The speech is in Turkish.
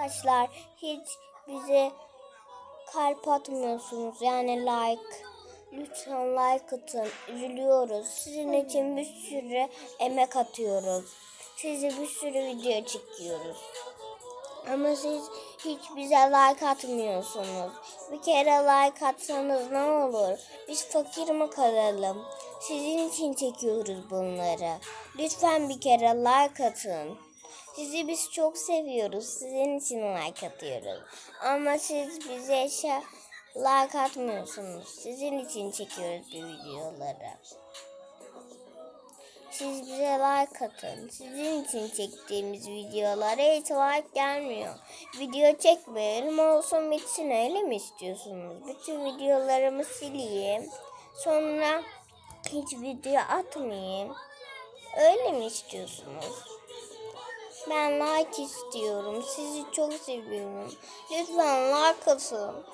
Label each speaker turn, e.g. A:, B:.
A: Arkadaşlar hiç bize kalp atmıyorsunuz. Yani like. Lütfen like atın. Üzülüyoruz. Sizin için bir sürü emek atıyoruz. Size bir sürü video çekiyoruz. Ama siz hiç bize like atmıyorsunuz. Bir kere like atsanız ne olur? Biz fakir mi kalalım? Sizin için çekiyoruz bunları. Lütfen bir kere like atın. Sizi biz çok seviyoruz. Sizin için like atıyoruz. Ama siz bize şey like atmıyorsunuz. Sizin için çekiyoruz bu videoları. Siz bize like atın. Sizin için çektiğimiz videolara hiç like gelmiyor. Video çekmeyelim olsun bitsin öyle mi istiyorsunuz? Bütün videolarımı sileyim. Sonra hiç video atmayayım. Öyle mi istiyorsunuz? Ben like istiyorum. Sizi çok seviyorum. Lütfen like atın.